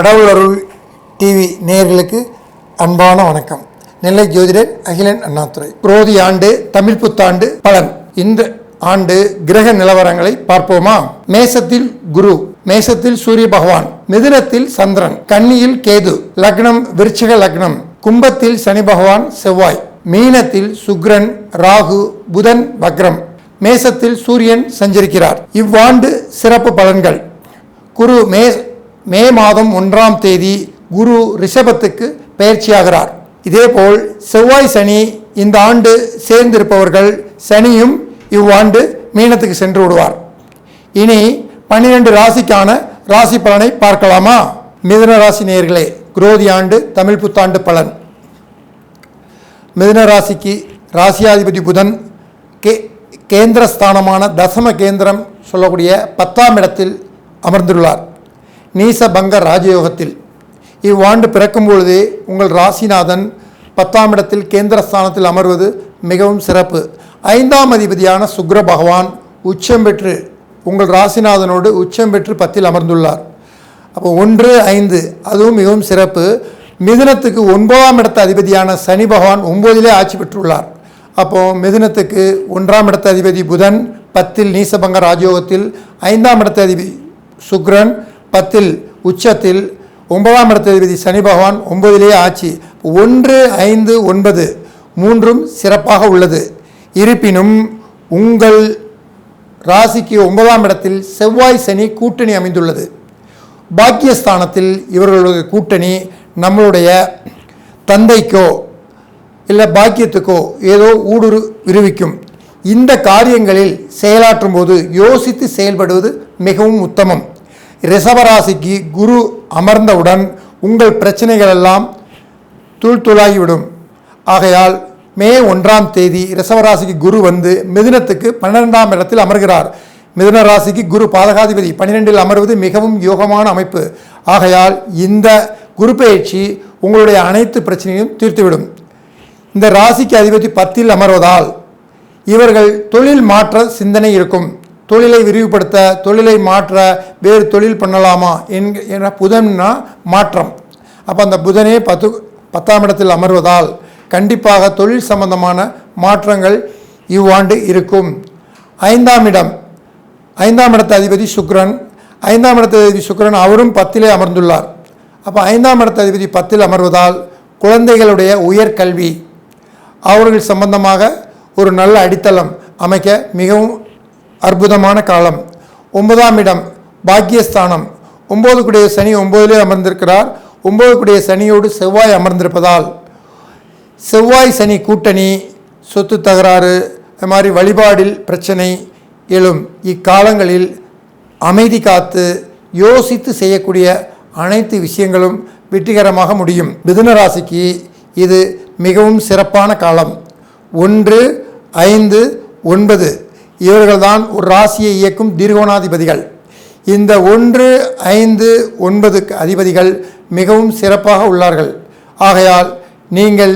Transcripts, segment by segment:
கடவுள் அருள் டிவி நேயர்களுக்கு அன்பான வணக்கம். நெல்லை ஜோதிடர் அகிலன் அண்ணாதுரை. குரோதி ஆண்டு தமிழ் புத்தாண்டு பலன். இந்த ஆண்டு கிரக நிலவரங்களை பார்ப்போமா? மேசத்தில் குரு மேசத்தில் சூரிய பகவான் மிதுனத்தில் சந்திரன் கன்னியில் கேது லக்னம் விருச்சிக லக்னம் கும்பத்தில் சனி பகவான் செவ்வாய் மீனத்தில் சுக்ரன் ராகு புதன் வக்ரம் மேசத்தில் சூரியன் சஞ்சரிக்கிறார். இவ்வாண்டு சிறப்பு பலன்கள். குரு மே மே மாதம் ஒன்றாம் தேதி குரு ரிஷபத்துக்கு பயிற்சியாகிறார். இதேபோல் செவ்வாய் சனி இந்த ஆண்டு சேர்ந்திருப்பவர்கள் சனியும் இவ்வாண்டு மீனத்துக்கு சென்று விடுவார். இனி பன்னிரெண்டு ராசிக்கான ராசி பலனை பார்க்கலாமா? மிதுன ராசி நேயர்களே குரோதி ஆண்டு தமிழ் புத்தாண்டு பலன். மிதுன ராசிக்கு ராசியாதிபதி புதன் கே கேந்திரஸ்தானமான தசம கேந்திரம் சொல்லக்கூடிய பத்தாம் இடத்தில் அமர்ந்துள்ளார். நீசபங்க ராஜயோகத்தில் இவ்வாண்டு பிறக்கும் பொழுதே உங்கள் ராசிநாதன் பத்தாம் இடத்தில் கேந்திரஸ்தானத்தில் அமர்வது மிகவும் சிறப்பு. ஐந்தாம் அதிபதியான சுக்ர பகவான் உச்சம் பெற்று உங்கள் ராசிநாதனோடு உச்சம் பெற்று பத்தில் அமர்ந்துள்ளார். அப்போ ஒன்று ஐந்து அதுவும் மிகவும் சிறப்பு. மிதுனத்துக்கு ஒன்பதாம் இடத்த அதிபதியான சனி பகவான் ஒம்போதிலே ஆட்சி பெற்றுள்ளார். அப்போ மிதுனத்துக்கு ஒன்றாம் இடத்த அதிபதி புதன் பத்தில் நீசபங்க ராஜயோகத்தில் ஐந்தாம் இடத்த அதிபதி சுக்ரன் பத்தில் உச்சத்தில் ஒன்பதாம் இடத்ததிபதி சனி பகவான் ஒன்பதிலேயே ஆட்சி ஒன்று ஐந்து ஒன்பது மூன்றும் சிறப்பாக உள்ளது. இருப்பினும் உங்கள் ராசிக்கு ஒன்பதாம் இடத்தில் செவ்வாய் சனி கூட்டணி அமைந்துள்ளது. பாக்கியஸ்தானத்தில் இவர்களுடைய கூட்டணி நம்மளுடைய தந்தைக்கோ இல்லை பாக்கியத்துக்கோ ஏதோ ஊடுரு விருவிக்கும். இந்த காரியங்களில் செயலாற்றும் போது யோசித்து செயல்படுவது மிகவும் உத்தமம். ரிஷபராசிக்கு குரு அமர்ந்தவுடன் உங்கள் பிரச்சனைகள் எல்லாம் தூள்தூளாகிவிடும். ஆகையால் மே ஒன்றாம் தேதி ரிஷவராசிக்கு குரு வந்து மிதுனத்துக்கு பன்னிரெண்டாம் இடத்தில் அமர்கிறார். மிதுன ராசிக்கு குரு பாதகாதிபதி பன்னிரெண்டில் அமர்வது மிகவும் யோகமான அமைப்பு. ஆகையால் இந்த குரு பயிற்சி உங்களுடைய அனைத்து பிரச்சனையும் தீர்த்துவிடும். இந்த ராசிக்கு அதிபதி பத்தில் அமர்வதால் இவர்கள் தொழில் மாற்ற சிந்தனை இருக்கும். தொழிலை விரிவுபடுத்த தொழிலை மாற்ற வேறு தொழில் பண்ணலாமா என்கிற என புதன்னா மாற்றம். அப்போ அந்த புதனே பத்து பத்தாம் இடத்தில் அமர்வதால் கண்டிப்பாக தொழில் சம்பந்தமான மாற்றங்கள் இவ்வாண்டு இருக்கும். ஐந்தாம் இடம். ஐந்தாம் இடத்த அதிபதி சுக்கிரன் ஐந்தாம் இடத்த அதிபதி சுக்கிரன் அவரும் பத்திலே அமர்ந்துள்ளார். அப்போ ஐந்தாம் இடத்த அதிபதி பத்தில் அமர்வதால் குழந்தைகளுடைய உயர்கல்வி அவர்கள் சம்பந்தமாக ஒரு நல்ல அடித்தளம் அமைக்க மிகவும் அற்புதமான காலம். ஒன்பதாம் இடம் பாக்கியஸ்தானம். ஒன்பது சனி ஒன்பதிலே அமர்ந்திருக்கிறார். ஒன்பது சனியோடு செவ்வாய் அமர்ந்திருப்பதால் செவ்வாய் சனி கூட்டணி சொத்து தகராறு அது மாதிரி வழிபாடில் பிரச்சனை எழும். இக்காலங்களில் அமைதி காத்து யோசித்து செய்யக்கூடிய அனைத்து விஷயங்களும் வெற்றிகரமாக முடியும். மிதுன ராசிக்கு இது மிகவும் சிறப்பான காலம். ஒன்று ஐந்து ஒன்பது. இவர்கள்தான் ஒரு ராசியை இயக்கும் தீர்கோணாதிபதிகள் இந்த ஒன்று ஐந்து ஒன்பதுக்கு அதிபதிகள் மிகவும் சிறப்பாக உள்ளார்கள். ஆகையால் நீங்கள்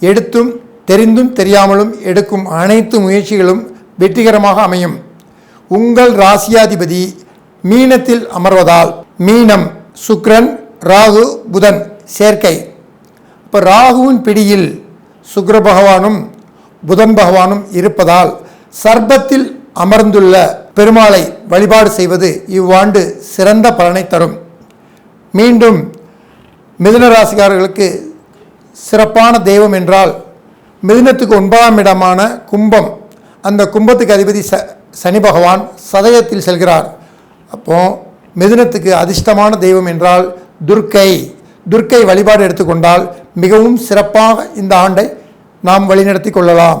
எடுத்தும் தெரிந்தும் தெரியாமலும் எடுக்கும் அனைத்து முயற்சிகளும் வெற்றிகரமாக அமையும். உங்கள் ராசியாதிபதி மீனத்தில் அமர்வதால் மீனம் சுக்ரன் ராகு புதன் சேர்க்கை. இப்போ ராகுவின் பிடியில் சுக்ர பகவானும் புதன் பகவானும் இருப்பதால் சர்ப்பத்தில் அமர்ந்துள்ள பெருமாளை வழிபாடு செய்வது இவ்வாண்டு சிறந்த பலனை தரும். மீண்டும் மிதுன ராசிக்காரர்களுக்கு சிறப்பான தெய்வம் என்றால் மிதுனத்துக்கு ஒன்பதாம் இடமான கும்பம். அந்த கும்பத்துக்கு அதிபதி ச சனி பகவான் சதயத்தில் செல்கிறார். அப்போ மிதுனத்துக்கு அதிர்ஷ்டமான தெய்வம் என்றால் துர்க்கை. துர்க்கை வழிபாடு எடுத்துக்கொண்டால் மிகவும் சிறப்பாக இந்த ஆண்டை நாம் வழிநடத்தி கொள்ளலாம்.